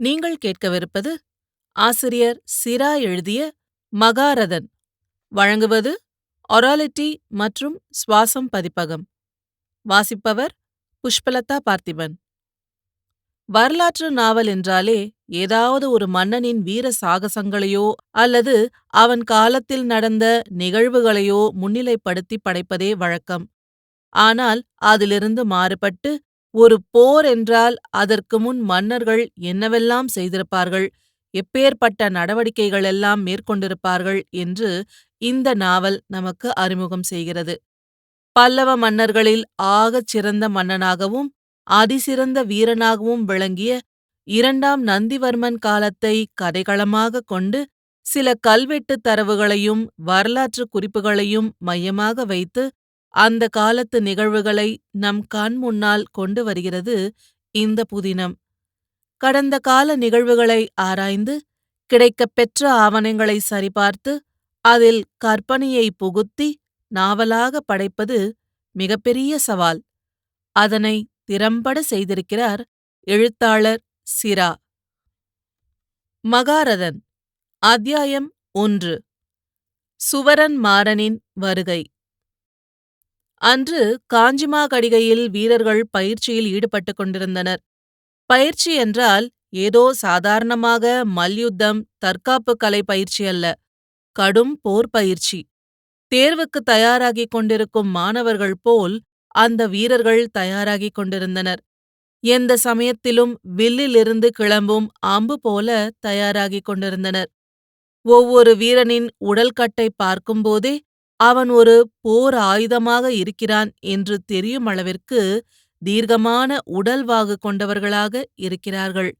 நீங்கள் கேட்கவிருப்பது ஆசிரியர் சிரா எழுதிய மகாரதன். வழங்குவது ஒராலிட்டி மற்றும் சுவாசம் பதிப்பகம். வாசிப்பவர் புஷ்பலதா பார்த்திபன். வரலாற்று நாவல் என்றாலே ஏதாவது ஒரு மன்னனின் வீர சாகசங்களையோ அல்லது அவன் காலத்தில் நடந்த நிகழ்வுகளையோ முன்னிலைப்படுத்தி படைப்பதே வழக்கம். ஆனால் அதிலிருந்து மாறுபட்டு ஒரு போர் என்றால் அதற்கு முன் மன்னர்கள் என்னவெல்லாம் செய்திருப்பார்கள்? எப்பேற்பட்ட நடவடிக்கைகளெல்லாம் மேற்கொண்டிருப்பார்கள்? என்று இந்த நாவல் நமக்கு அறிமுகம் செய்கிறது. பல்லவ மன்னர்களில் ஆகச் சிறந்த மன்னனாகவும் அதிசிறந்த வீரனாகவும் விளங்கிய இரண்டாம் நந்திவர்மன் காலத்தை கதைகளமாகக் கொண்டு சில கல்வெட்டு தரவுகளையும் வரலாற்று குறிப்புகளையும் மையமாக வைத்து அந்த காலத்து நிகழ்வுகளை நம் கண் முன்னால் கொண்டு வருகிறது இந்த புதினம். கடந்த கால நிகழ்வுகளை ஆராய்ந்து கிடைக்கப் பெற்ற ஆவணங்களை சரிபார்த்து அதில் கற்பனையை புகுத்தி நாவலாக படைப்பது மிகப்பெரிய சவால். அதனை திறம்பட செய்திருக்கிறார் எழுத்தாளர் சிரா. மகாரதன் அத்தியாயம் ஒன்று. சுவரன் மாறனின் வருகை. அன்று காஞ்சிமா கடிகையில் வீரர்கள் பயிற்சியில் ஈடுபட்டுக் கொண்டிருந்தனர். பயிற்சி என்றால் ஏதோ சாதாரணமாக மல்யுத்தம் தற்காப்பு கலை பயிற்சி அல்ல கடும் போர் பயிற்சி. தேர்வுக்கு தயாராகிக் கொண்டிருக்கும் மாணவர்கள் போல் அந்த வீரர்கள் தயாராகிக் கொண்டிருந்தனர். எந்த சமயத்திலும் வில்லிலிருந்து கிளம்பும் அம்பு போல தயாராகிக் கொண்டிருந்தனர். ஒவ்வொரு வீரனின் உடல்கட்டை பார்க்கும்போதே அவன் ஒரு போர் ஆயுதமாக இருக்கிறான் என்று தெரியும் அளவிற்கு தீர்க்கமான உடல்வாகு கொண்டவர்களாக இருக்கிறார்கள்.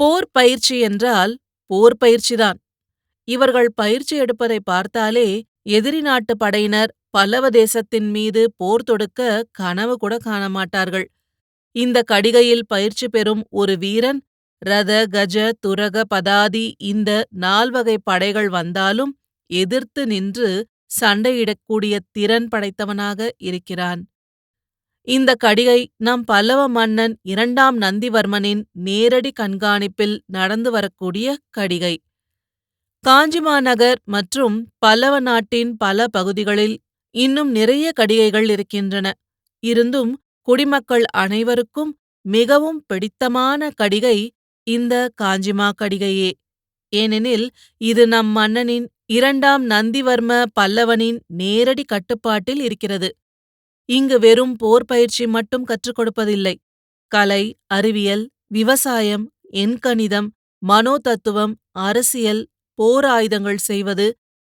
போர் பயிற்சி என்றால் போர் பயிற்சிதான் இவர்கள் பயிற்சி எடுப்பதை பார்த்தாலே எதிரி நாட்டு படையினர் பல்லவ தேசத்தின் மீது போர் தொடுக்க கனவு கூட காண மாட்டார்கள் இந்த கடிகையில் பயிற்சி பெறும் ஒரு வீரன் ரத கஜ துரக பதாதி இந்த நால்வகை படைகள் வந்தாலும் எதிர்த்து நின்று சண்டையிடக்கூடிய திறன் படைத்தவனாக இருக்கிறான். இந்த கடிகை நம் பல்லவ மன்னன் இரண்டாம் நந்திவர்மனின் நேரடி கண்காணிப்பில் நடந்து வரக்கூடிய கடிகை. காஞ்சிமாநகர் மற்றும் பல்லவ நாட்டின் பல பகுதிகளில் இன்னும் நிறைய கடிகைகள் இருக்கின்றன. இருந்தும் குடிமக்கள் அனைவருக்கும் மிகவும் பிடித்தமான கடிகை இந்த காஞ்சிமா கடிகையே. ஏனெனில் இது நம் மன்னனின் இரண்டாம் நந்திவர்ம பல்லவனின் நேரடி கட்டுப்பாட்டில் இருக்கிறது. இங்கு வெறும் போர் பயிற்சி மட்டும் கற்றுக் கொடுப்பதில்லை. கலை அறிவியல் விவசாயம் எண்கணிதம் மனோதத்துவம் அரசியல் போர் ஆயுதங்கள் செய்வது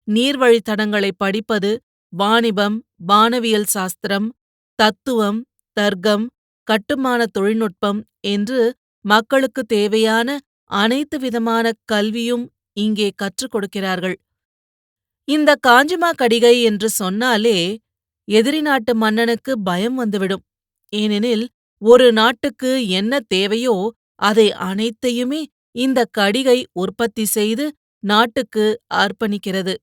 நீர்வழித்தடங்களை படிப்பது வாணிபம் வானவியல் சாஸ்திரம் தத்துவம் தர்க்கம் கட்டுமான தொழில்நுட்பம் என்று மக்களுக்கு தேவையான அனைத்து விதமான கல்வியும் இங்கே கற்றுக் கொடுக்கிறார்கள். இந்த காஞ்சிமா கடிகை என்று சொன்னாலே எதிரி நாட்டு மன்னனுக்கு பயம் வந்துவிடும். ஏனெனில் ஒரு நாட்டுக்கு என்ன தேவையோ அதை அனைத்தையுமே இந்த கடிகை உற்பத்தி செய்து நாட்டுக்கு அர்ப்பணிக்கிறது.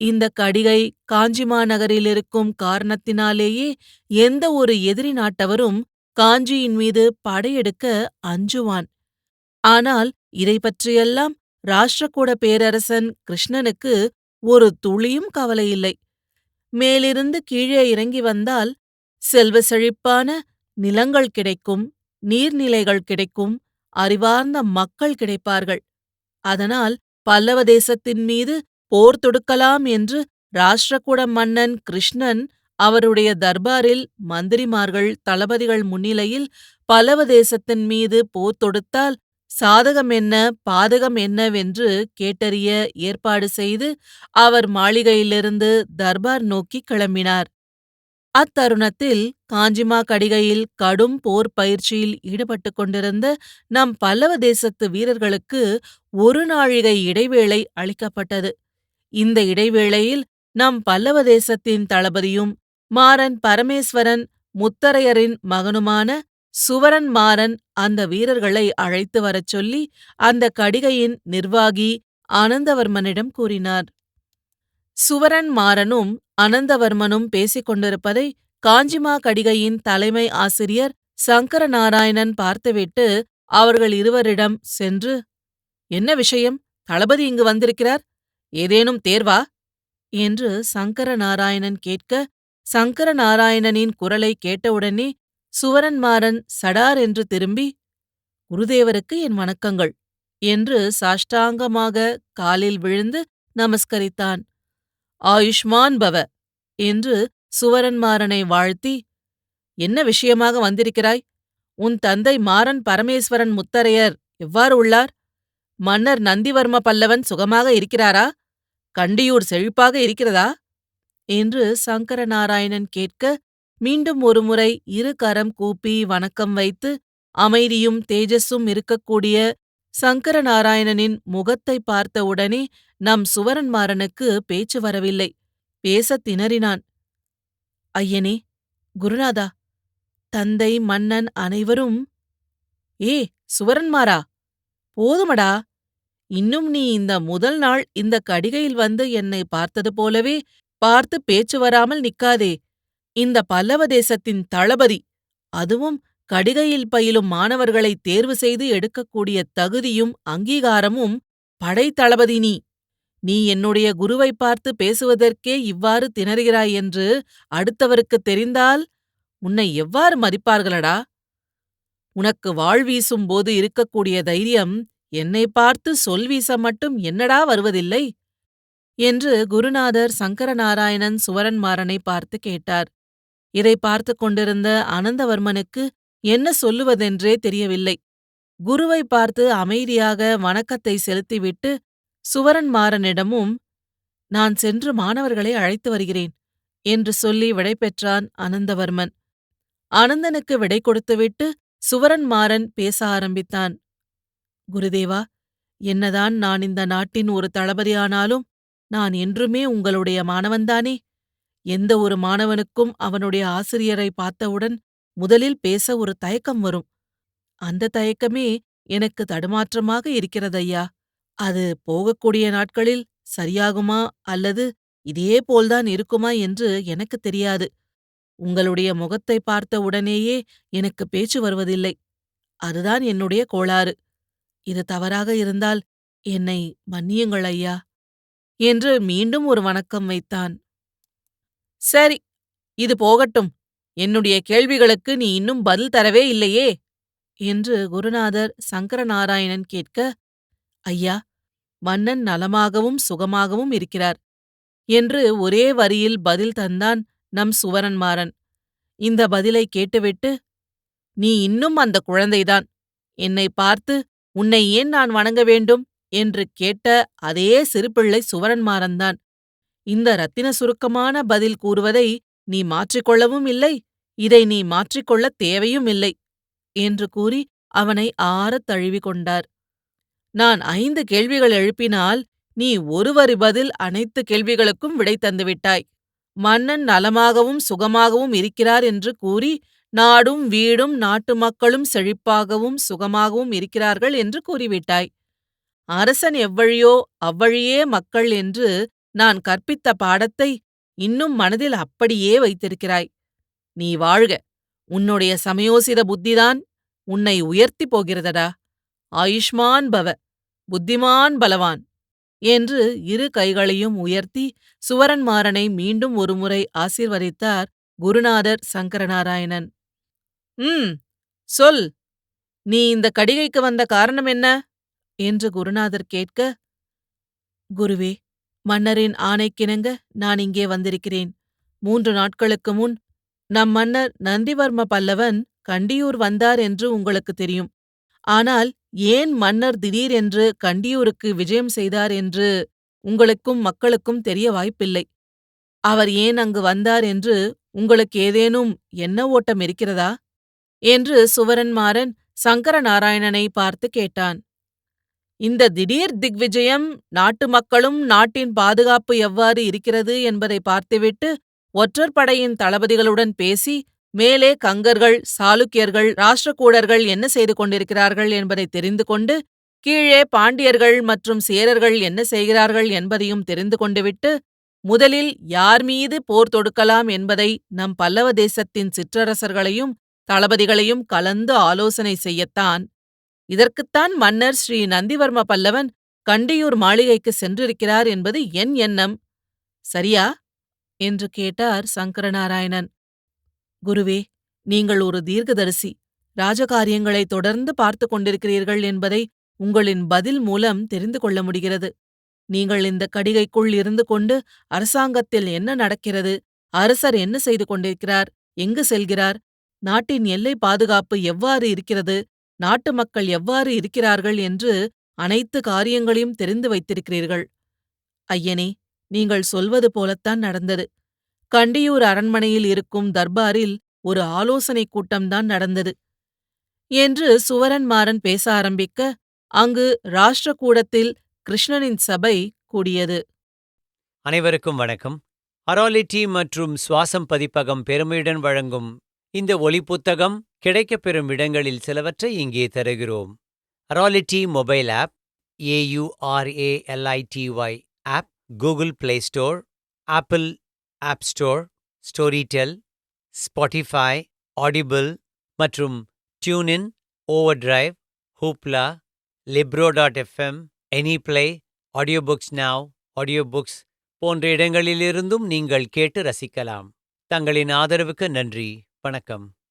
இந்த கடிகை காஞ்சிமா நகரில் இருக்கும் காரணத்தினாலேயே எந்த ஒரு எதிரி நாட்டவரும் காஞ்சியின் மீது படையெடுக்க அஞ்சுவான். ஆனால் இதை பற்றியெல்லாம் ராஷ்டிரகூட பேரரசன் கிருஷ்ணனுக்கு ஒரு துளியும் கவலையில்லை. மேலிருந்து கீழே இறங்கி வந்தால் செல்வ செழிப்பான நிலங்கள் கிடைக்கும் நீர்நிலைகள் கிடைக்கும் அறிவார்ந்த மக்கள் கிடைப்பார்கள். அதனால் பல்லவ தேசத்தின் மீது போர் தொடுக்கலாம் என்று ராஷ்டிரகூட மன்னன் கிருஷ்ணன் அவருடைய தர்பாரில் மந்திரிமார்கள் தளபதிகள் முன்னிலையில் பல்லவ தேசத்தின் மீது போர் தொடுத்தால் சாதகம் என்ன பாதகம் என்னவென்று கேட்டறிய ஏற்பாடு செய்து அவர் மாளிகையிலிருந்து தர்பார் நோக்கி கிளம்பினார். அத்தருணத்தில் காஞ்சிமா கடிகையில் கடும் போர் பயிற்சியில் ஈடுபட்டுக் கொண்டிருந்த நம் பல்லவ தேசத்து வீரர்களுக்கு ஒரு நாழிகை இடைவேளை அளிக்கப்பட்டது. இந்த இடைவேளையில் நம் பல்லவ தேசத்தின் தளபதியும் மாறன் பரமேஸ்வரன் முத்தரையரின் மகனுமான சுவரன் மாறன் அந்த வீரர்களை அழைத்து வரச் சொல்லி அந்த கடிகையின் நிர்வாகி அனந்தவர்மனிடம் கூறினார். சுவரன் மாறனும் அனந்தவர்மனும் பேசிக் கொண்டிருப்பதை காஞ்சிமா கடிகையின் தலைமை ஆசிரியர் சங்கரநாராயணன் பார்த்துவிட்டு அவர்கள் இருவரிடம் சென்று என்ன விஷயம்? தளபதி இங்கு வந்திருக்கிறார். ஏதேனும் தேர்வா? என்று சங்கரநாராயணன் கேட்க சங்கரநாராயணனின் குரலை கேட்டவுடனே சுவரன்மாறன் சடார் என்று திரும்பி குருதேவருக்கு என் வணக்கங்கள் என்று சாஷ்டாங்கமாக காலில் விழுந்து நமஸ்கரித்தான். ஆயுஷ்மான் பவ என்று சுவரன்மாறனை வாழ்த்தி என்ன விஷயமாக வந்திருக்கிறாய்? உன் தந்தை மாறன் பரமேஸ்வரன் முத்தரையர் எவ்வாறு உள்ளார்? மன்னர் நந்திவர்ம பல்லவன் சுகமாக இருக்கிறாரா? கண்டியூர் செழிப்பாக இருக்கிறதா? என்று சங்கரநாராயணன் கேட்க மீண்டும் ஒருமுறை இரு கரம் கூப்பி வணக்கம் வைத்து அமைதியும் தேஜஸும் இருக்கக்கூடிய சங்கரநாராயணனின் முகத்தை பார்த்தவுடனே நம் சுவரன்மாறனுக்கு பேச்சு வரவில்லை. பேசத் திணறினான். ஐயனே குருநாதா தந்தை மன்னன் அனைவரும் ஏ சுவரன்மாரா போதுமடா. இன்னும் நீ இந்த முதல் நாள் இந்த கடிகையில் வந்து என்னை பார்த்தது போலவே பார்த்து பேச்சு வராமல் நிக்காதே. இந்த பல்லவ தேசத்தின் தளபதி அதுவும் கடிகையில் பயிலும் மாணவர்களை தேர்வு செய்து எடுக்கக்கூடிய தகுதியும் அங்கீகாரமும் படைத்தளபதி நீ. நீ என்னுடைய குருவை பார்த்து பேசுவதற்கே இவ்வாறு திணறுகிறாய் என்று அடுத்தவருக்குத் தெரிந்தால் உன்னை எவ்வாறு மதிப்பார்களடா? உனக்கு வாழ்வீசும் போது இருக்கக்கூடிய தைரியம் என்னை பார்த்து சொல் வீச மட்டும் என்னடா வருவதில்லை? என்று குருநாதர் சங்கரநாராயணன் சுவரன்மாறனை பார்த்து கேட்டார். இதை பார்த்து கொண்டிருந்த அனந்தவர்மனுக்கு என்ன சொல்லுவதென்றே தெரியவில்லை. குருவை பார்த்து அமைதியாக வணக்கத்தை செலுத்திவிட்டு சுவரன்மாறனிடமும் நான் சென்று மாணவர்களை அழைத்து வருகிறேன் என்று சொல்லி விடைபெற்றான் அனந்தவர்மன். அனந்தனுக்கு விடை கொடுத்துவிட்டு சுவரன்மாறன் பேச ஆரம்பித்தான். குருதேவா என்னதான் நான் இந்த நாட்டின் ஒரு தளபதியானாலும் நான் என்றுமே உங்களுடைய மாணவன்தானே எந்த ஒரு மாணவனுக்கும் அவனுடைய ஆசிரியரை பார்த்தவுடன் முதலில் பேச ஒரு தயக்கம் வரும். அந்த தயக்கமே எனக்கு தடுமாற்றமாக இருக்கிறதையா அது போகக்கூடிய நாட்களில் சரியாகுமா அல்லது இதே போல்தான் இருக்குமா என்று எனக்கு தெரியாது. உங்களுடைய முகத்தை பார்த்த உடனேயே எனக்கு பேச்சு வருவதில்லை. அதுதான் என்னுடைய கோளாறு. இது தவறாக இருந்தால் என்னை மன்னியுங்கள் ஐயா. என்று மீண்டும் ஒரு வணக்கம் வைத்தான். சரி இது போகட்டும். என்னுடைய கேள்விகளுக்கு நீ இன்னும் பதில் தரவே இல்லையே? என்று குருநாதர் சங்கரநாராயணன் கேட்க ஐயா மன்னன் நலமாகவும் சுகமாகவும் இருக்கிறார் என்று ஒரே வரியில் பதில் தந்தான் நம் சுவரன்மாறன். இந்த பதிலை கேட்டுவிட்டு நீ இன்னும் அந்த குழந்தைதான். என்னை பார்த்து உன்னை ஏன் நான் வணங்க வேண்டும்? என்று கேட்ட அதே சிறுபிள்ளை சுவரன்மாறன்தான். இந்த ரத்தின சுருக்கமான பதில் கூறுவதை நீ மாற்றிக்கொள்ளவும் இல்லை இதை நீ மாற்றிக்கொள்ளத் தேவையும் இல்லை என்று கூறி அவனை ஆறத் கொண்டார். நான் ஐந்து கேள்விகள் எழுப்பினால் நீ ஒருவரி பதில் அனைத்து கேள்விகளுக்கும் விடை தந்துவிட்டாய் மன்னன் நலமாகவும் சுகமாகவும் இருக்கிறார் என்று கூறி நாடும் வீடும் நாட்டு மக்களும் செழிப்பாகவும் சுகமாகவும் இருக்கிறார்கள் என்று கூறிவிட்டாய். அரசன் எவ்வழியோ அவ்வழியே மக்கள் என்று நான் கற்பித்த பாடத்தை இன்னும் மனதில் அப்படியே வைத்திருக்கிறாய். நீ வாழ்க. உன்னுடைய சமயோசித புத்திதான் உன்னை உயர்த்திப் போகிறதடா. ஆயுஷ்மான் பவ. புத்திமான் பலவான். என்று இரு கைகளையும் உயர்த்தி சுவரன்மாறனை மீண்டும் ஒருமுறை ஆசீர்வதித்தார் குருநாதர் சங்கரநாராயணன். ம் சொல். நீ இந்த கடிகைக்கு வந்த காரணம் என்ன? என்று குருநாதர் கேட்க குருவே மன்னரின் ஆணைக்கிணங்க நான் இங்கே வந்திருக்கிறேன். மூன்று நாட்களுக்கு முன் நம் மன்னர் நந்திவர்ம பல்லவன் கண்டியூர் வந்தார் என்று உங்களுக்கு தெரியும். ஆனால் ஏன் மன்னர் திடீரென்று கண்டியூருக்கு விஜயம் செய்தார் என்று உங்களுக்கும் மக்களுக்கும் தெரிய வாய்ப்பில்லை. அவர் ஏன் அங்கு வந்தார் என்று உங்களுக்கு ஏதேனும் என்ன ஓட்டம் இருக்கிறதா? என்று சுவரன்மாறன் சங்கரநாராயணனை பார்த்து கேட்டான். இந்த திடீர் திக்விஜயம் நாட்டு மக்களும் நாட்டின் பாதுகாப்பு எவ்வாறு இருக்கிறது என்பதை பார்த்துவிட்டு ஒற்றற்படையின் தளபதிகளுடன் பேசி மேலே கங்கர்கள் சாளுக்கியர்கள் ராஷ்டிரகூடர்கள் என்ன செய்து கொண்டிருக்கிறார்கள் என்பதை தெரிந்து கொண்டு கீழே பாண்டியர்கள் மற்றும் சேரர்கள் என்ன செய்கிறார்கள் என்பதையும் தெரிந்து கொண்டுவிட்டு முதலில் யார் மீது போர் தொடுக்கலாம் என்பதை நம் பல்லவ தேசத்தின் சிற்றரசர்களையும் தளபதிகளையும் கலந்து ஆலோசனை செய்யத்தான் இதற்குத்தான் மன்னர் ஸ்ரீ நந்திவர்ம பல்லவன் கண்டியூர் மாளிகைக்கு சென்றிருக்கிறார் என்பது என் எண்ணம். சரியா? என்று கேட்டார் சங்கரநாராயணன். குருவே நீங்கள் ஒரு தீர்க்கதரிசி. ராஜகாரியங்களை தொடர்ந்து பார்த்து கொண்டிருக்கிறீர்கள் என்பதை உங்களின் பதில் மூலம் தெரிந்து கொள்ள முடிகிறது. நீங்கள் இந்த கடிகைக்குள் இருந்து கொண்டு அரசாங்கத்தில் என்ன நடக்கிறது? அரசர் என்ன செய்து கொண்டிருக்கிறார்? எங்கு செல்கிறார்? நாட்டின் எல்லை பாதுகாப்பு எவ்வாறு இருக்கிறது? நாட்டு மக்கள் எவ்வாறு இருக்கிறார்கள் என்று அனைத்து காரியங்களையும் தெரிந்து வைத்திருக்கிறீர்கள். ஐயனே நீங்கள் சொல்வது போலத்தான் நடந்தது. கண்டியூர் அரண்மனையில் இருக்கும் தர்பாரில் ஒரு ஆலோசனைக் கூட்டம்தான் நடந்தது. என்று சுவரன்மாறன் பேச ஆரம்பிக்க அங்கு ராஷ்டிரகூடத்தில் கிருஷ்ணனின் சபை கூடியது. அனைவருக்கும் வணக்கம். அராலிட்டி மற்றும் சுவாசம் பதிப்பகம் பெருமையுடன் வழங்கும் இந்த ஒலி புத்தகம் கிடைக்கப்பெறும் இடங்களில் சிலவற்றை இங்கே தருகிறோம். அராலிட்டி mobile app AURALITY app Google play store apple app store Storytel Spotify audible மற்றும் டியூனின் over drive ஹூப்லா லிப்ரோ dot FM any play audio books நாவ் ஆடியோ புக்ஸ் போன்ற இடங்களிலிருந்தும் நீங்கள் கேட்டு ரசிக்கலாம். தங்களின் ஆதரவுக்கு நன்றி. வணக்கம்.